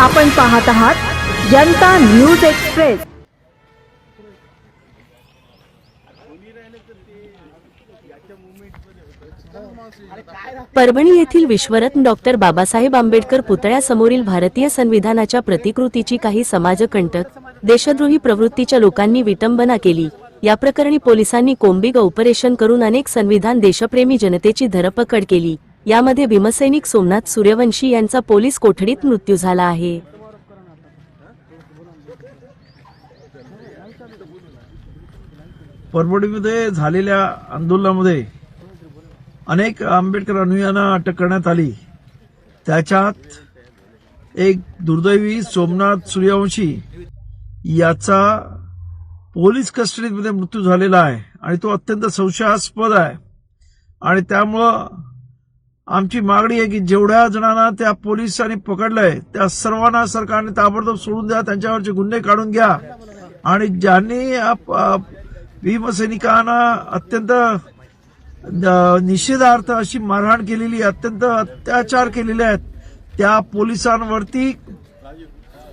आपण पाहत आहात जनता न्यूज एक्सप्रेस. परभणी येथील विश्वरत्न डॉक्टर बाबासाहेब आंबेडकर पुतळ्यासमोरील भारतीय संविधानाच्या प्रतिकृतीची काही समाजकंटक देशद्रोही प्रवृत्तीच्या लोकांनी विटंबना केली. या प्रकरणी पोलिसांनी कोंबिग ऑपरेशन करून अनेक संविधान देशप्रेमी जनतेची धरपकड केली. यामध्ये भीमसैनिक सोमनाथ सूर्यवंशी यांचा पोलीस कोठडीत मृत्यू झाला आहे. परभणीमध्ये झालेल्या आंदोलनामध्ये अनेक आंबेडकर अनुयांना अटक करण्यात आली. त्याच्यात एक दुर्दैवी सोमनाथ सूर्यवंशी याचा पोलीस कस्टडीमध्ये मृत्यू झालेला आहे आणि तो अत्यंत संशयास्पद आहे. आणि त्यामुळं आमची मागणी आहे की जेवढ्या जणांना त्या पोलिसांनी पकडलंय त्या सर्वांना सरकारने ताबडतोब सोडून द्या त्यांच्यावरचे गुन्हे काढून घ्या. आणि ज्यांनी भीमसैनिकांना अत्यंत निषेधार्थ अशी मारहाण केलेली अत्यंत अत्याचार केलेले आहेत त्या पोलिसांवरती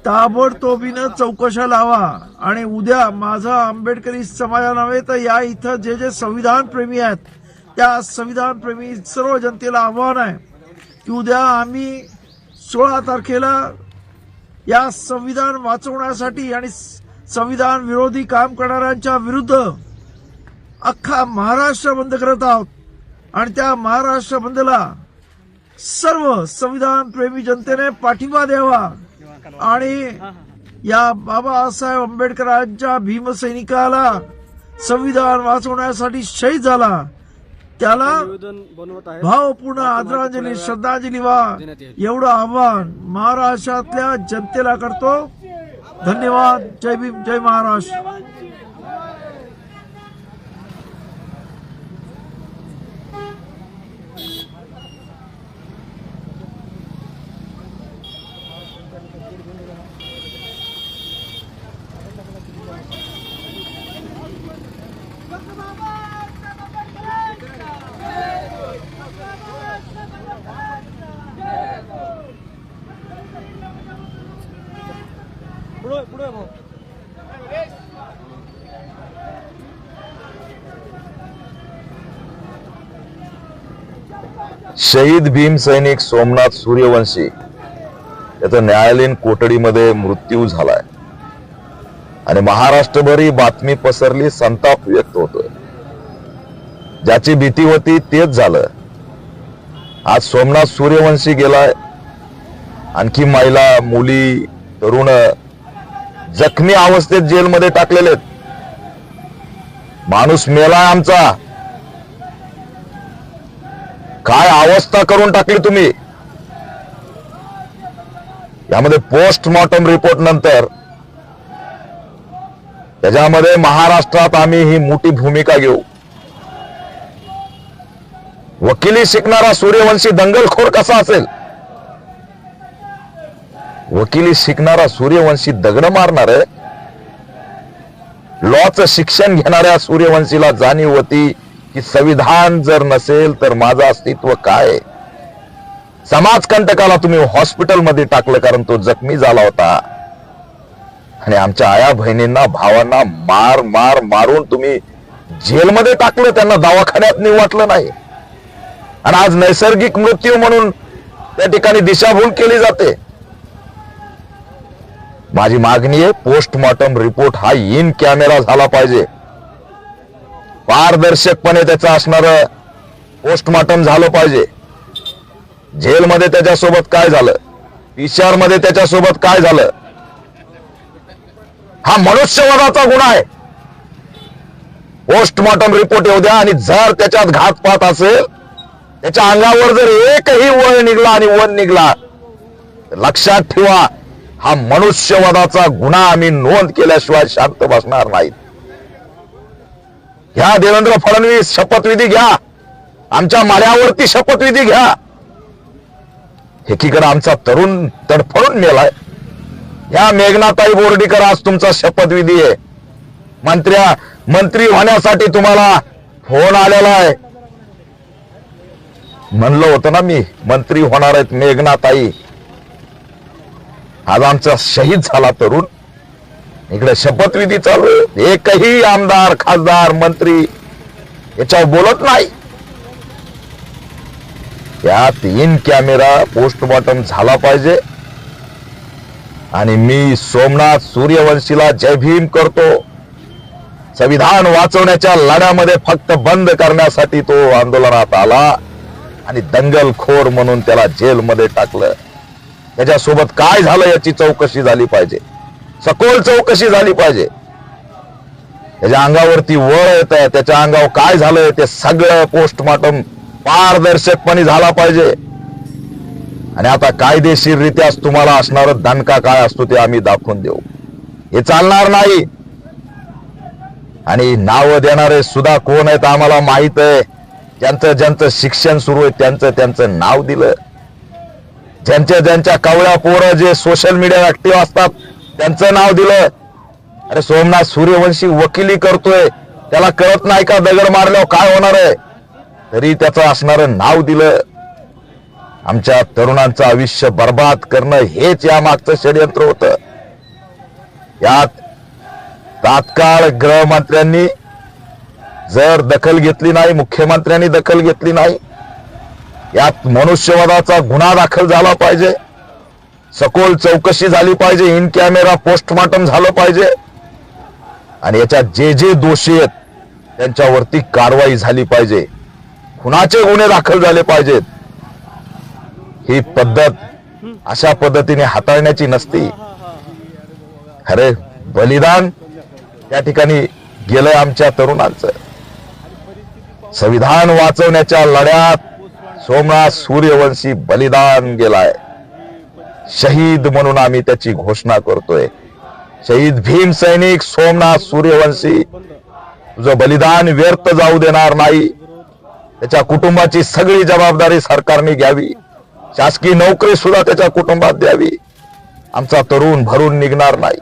ताबडतोबीनं चौकशा लावा. आणि उद्या माझा आंबेडकरी समाजा नव्हे तर या इथं जे जे संविधान प्रेमी आहेत त्या संविधान प्रेमी सर्व जनतेला आव्हान आहे की उद्या आम्ही सोळा तारखेला या संविधान वाचवण्यासाठी आणि स- संविधान विरोधी काम करणाऱ्यांच्या विरुद्ध अख्खा महाराष्ट्र बंद करत आहोत. आणि त्या महाराष्ट्र बंदला सर्व संविधान प्रेमी जनतेने पाठिंबा द्यावा. आणि या बाबासाहेब आंबेडकरांच्या भीमसैनिकाला संविधान वाचवण्यासाठी शहीद झाला. त्याला भावपूर्ण आदरांजली श्रद्धांजली व्हा एवढं आव्हान महाराष्ट्रातल्या जनतेला करतो. धन्यवाद. जय भीम जय महाराष्ट्र. शहीद भीम सैनिक सोमनाथ सूर्यवंशी याचा न्यायालयीन कोठडीमध्ये मृत्यू झालाय. आणि महाराष्ट्रभर ही बातमी पसरली संताप व्यक्त होतोय. ज्याची भीती होती तेच झालं. आज सोमनाथ सूर्यवंशी गेलाय. आणखी महिला मुली तरुण जखमी अवस्थेत जेलमध्ये टाकलेले आहेत माणूस मेला आमचा. काय अवस्था करून टाकली तुम्ही? यामध्ये पोस्टमॉर्टम रिपोर्ट नंतर त्याच्यामध्ये महाराष्ट्रात आम्ही ही मोठी भूमिका घेऊ. वकिली शिकणारा सूर्यवंशी दंगलखोर कसा असेल? वकिली शिकणारा सूर्यवंशी दगड मारणार आहे? लॉचं शिक्षण घेणाऱ्या सूर्यवंशीला जाणीव होती. की संविधान जर नसेल तर माझं अस्तित्व काय? समाजकंटकाला तुम्ही हॉस्पिटलमध्ये टाकलं कारण तो जखमी झाला होता. आणि आमच्या आया बहिणींना भावांना मार मार मारून तुम्ही जेलमध्ये टाकलं त्यांना दवाखान्यात निवाटलं नाही. आणि आज नैसर्गिक मृत्यू म्हणून त्या ठिकाणी दिशाभूल केली जाते. माझी मागणी आहे पोस्टमॉर्टम रिपोर्ट हा इन कॅमेरा झाला पाहिजे. पारदर्शकपणे त्याचं असणार पोस्टमॉर्टम झालं पाहिजे. झेलमध्ये त्याच्यासोबत काय झालं? पिशारमध्ये मध्ये त्याच्यासोबत काय झालं? हा मनुष्यवादाचा गुन्हा आहे. पोस्टमॉर्टम रिपोर्ट येऊ द्या आणि जर त्याच्यात घातपात असेल त्याच्या अंगावर जर एकही वळ निघला आणि वन निघला लक्षात ठेवा हा मनुष्यवादाचा गुन्हा आम्ही नोंद केल्याशिवाय शांत बसणार नाहीत. ह्या देवेंद्र फडणवीस शपथविधी घ्या. आमच्या माळ्यावरती शपथविधी घ्या. एकीकडे आमचा तरुण तडफडून मेलाय. ह्या मेघनाताई बोर्डीकर आज तुमचा शपथविधी आहे. मंत्र्या मंत्री होण्यासाठी तुम्हाला फोन आलेला आहे. म्हणलं होतं ना मी मंत्री होणार आहेत मेघनाताई. आज आमचा शहीद झाला तरुण. इकडे शपथविधी चालू आहे. एकही आमदार खासदार मंत्री याच्यावर बोलत नाही. त्यात इन कॅमेरा पोस्टमॉर्टम झाला पाहिजे. आणि मी सोमनाथ सूर्यवंशीला जय भीम करतो. संविधान वाचवण्याच्या लढ्यामध्ये फक्त बंद करण्यासाठी तो आंदोलनात आला. आणि दंगलखोर म्हणून त्याला जेलमध्ये टाकलं. त्याच्यासोबत काय झालं याची चौकशी झाली पाहिजे. सखोल चौकशी झाली पाहिजे. त्याच्या अंगावरती वळ येत आहे त्याच्या अंगावर काय झालंय ते सगळं पोस्टमार्टम पारदर्शकपणे झाला पाहिजे. आणि आता कायदेशीररित्या तुम्हाला असणार दणका काय असतो ते आम्ही दाखवून देऊ. हे चालणार नाही. आणि नाव देणारे सुद्धा कोण आहेत आम्हाला माहीत आहे. ज्यांचं ज्यांचं शिक्षण सुरू आहे त्यांचं त्यांचं नाव दिलं. ज्यांच्या ज्यांच्या कवळ्या पोरं जे सोशल मीडिया ऍक्टिव्ह असतात त्यांचं नाव दिलं अरे सोमनाथ सूर्यवंशी वकिली करतोय. त्याला कळत नाही का दगड मारल्यावर काय होणार आहे? तरी त्याचं असणारं नाव दिलं आमच्या तरुणांचं आयुष्य बर्बाद करणं हेच या मागचं षडयंत्र होतं. यात तात्काळ गृहमंत्र्यांनी जर दखल घेतली नाही मुख्यमंत्र्यांनी दखल घेतली नाही यात मनुष्यवादाचा गुन्हा दाखल झाला पाहिजे. सखोल चौकशी झाली पाहिजे इन कॅमेरा पोस्टमार्टम झालं पाहिजे. आणि याच्यात जे जे दोषी आहेत त्यांच्यावरती कारवाई झाली पाहिजे. खुनाचे गुन्हे दाखल झाले पाहिजेत. ही पद्धत अशा पद्धतीने हाताळण्याची नसती. अरे बलिदान त्या ठिकाणी गेलंय आमच्या तरुणांचं. संविधान वाचवण्याच्या लढ्यात सोमनाथ सूर्यवंशी बलिदान गेलाय. शहीद म्हणून आम्ही त्याची घोषणा करतोय. शहीद भीम सैनिक सोमनाथ सूर्यवंशी तुझं बलिदान व्यर्थ जाऊ देणार नाही त्याच्या कुटुंबाची सगळी जबाबदारी सरकारने घ्यावी शासकीय नोकरी सुद्धा त्याच्या कुटुंबात द्यावी. आमचा तरुण भरून निघणार नाही.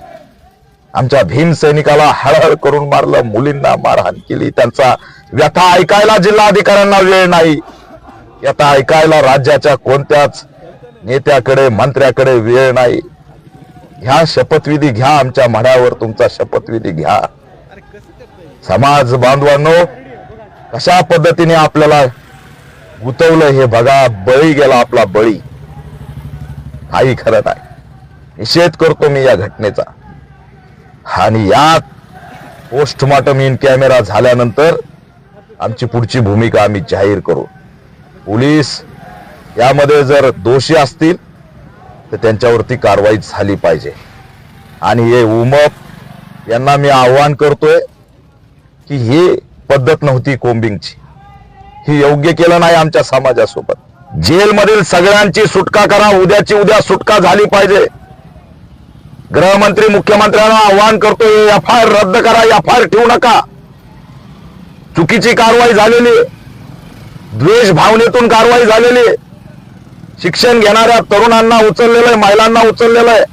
आमच्या भीम सैनिकाला हळहळ करून मारलं मुलींना मारहाण केली त्यांचा व्यथा ऐकायला जिल्हाधिकाऱ्यांना वेळ नाही. व्यथा ऐकायला राज्याच्या कोणत्याच नेत्याकडे मंत्र्याकडे वेळ नाही. ह्या शपथविधी घ्या आमच्या म्हण्यावर तुमचा शपथविधी घ्या. समाज बांधवांनो कशा पद्धतीने आपल्याला गुतवलं हे बघा बळी गेला आपला बळी. काही खरं नाही. निषेध करतो मी या घटनेचा. आणि यात पोस्टमॉर्टम इन कॅमेरा झाल्यानंतर आमची पुढची भूमिका आम्ही जाहीर करू. पोलीस यामध्ये जर दोषी असतील तर त्यांच्यावरती कारवाई झाली पाहिजे. आणि हे उमप यांना मी आव्हान करतोय की ही पद्धत नव्हती कोंबिंगची ही योग्य केलं नाही आमच्या समाजासोबत. जेलमधील सगळ्यांची सुटका करा उद्याची उद्या सुटका झाली पाहिजे. गृहमंत्री मुख्यमंत्र्यांना आवाहन करतो एफ आय आर रद्द करा एफ आय आर ठेवू नका. चुकीची कारवाई झालेली द्वेष भावनेतून कारवाई झालेली आहे. शिक्षण घेणाऱ्या तरुणांना उचललेलं आहे महिलांना उचललेलं आहे.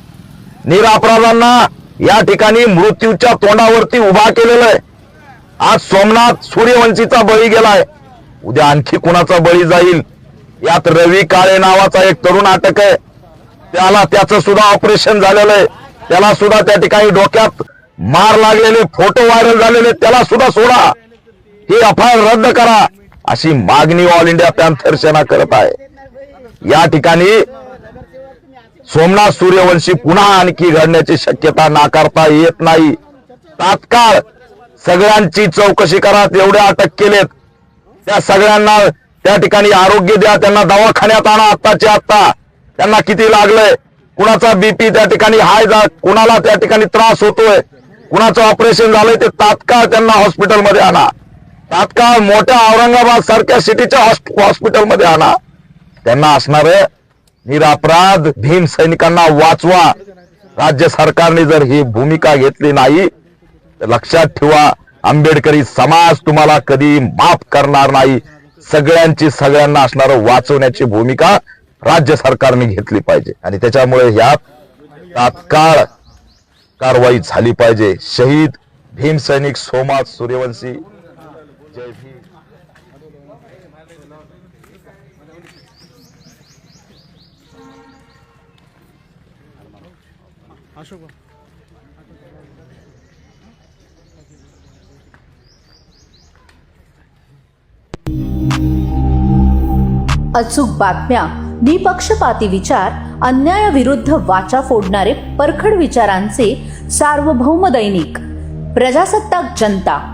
निरापराधांना या ठिकाणी मृत्यूच्या तोंडावरती उभा केलेलं आहे. आज सोमनाथ सूर्यवंशीचा बळी गेलाय. उद्या आणखी कुणाचा बळी जाईल? यात रवी काळे नावाचा एक तरुण अटक आहे. त्याला त्याचं सुद्धा ऑपरेशन झालेलं आहे. त्याला सुद्धा त्या ठिकाणी डोक्यात मार लागलेले फोटो व्हायरल झालेले त्याला सुद्धा सोडा. ही एफ रद्द करा अशी मागणी ऑल इंडिया पॅन्थर सेना करत आहे. या ठिकाणी सोमनाथ सूर्यवंशी पुन्हा आणखी घडण्याची शक्यता नाकारता येत नाही. तात्काळ सगळ्यांची चौकशी करा एवढे अटक केलेत. त्या सगळ्यांना त्या ठिकाणी आरोग्य द्या त्यांना दवाखान्यात आणा आत्ताचे आत्ता. त्यांना किती लागलंय? कुणाचा बीपी त्या ठिकाणी हाय जा कुणाला त्या ठिकाणी त्रास होतोय? कुणाचं ऑपरेशन झालंय ते तात्काळ त्यांना हॉस्पिटलमध्ये आणा. तात्काळ मोठ्या औरंगाबाद सारख्या सिटीच्या हॉस्पिटलमध्ये आणा. त्यांना असणार निरापराध भीम सैनिकांना वाचवा. राज्य सरकारने जर ही भूमिका घेतली नाही तर लक्षात ठेवा आंबेडकरी समाज तुम्हाला कधी माफ करणार नाही. सगळ्यांची सगळ्यांना असणार वाचवण्याची भूमिका राज्य सरकारने घेतली पाहिजे. आणि त्याच्यामुळे ह्यात तात्काळ कारवाई झाली पाहिजे. शहीद भीमसैनिक सैनिक सूर्यवंशी. जय अशोक अचूक बातम्या निपक्षपाती विचार अन्यायाविरुद्ध वाचा फोडणारे परखड विचारांचे सार्वभौम दैनिक प्रजासत्ताक जनता.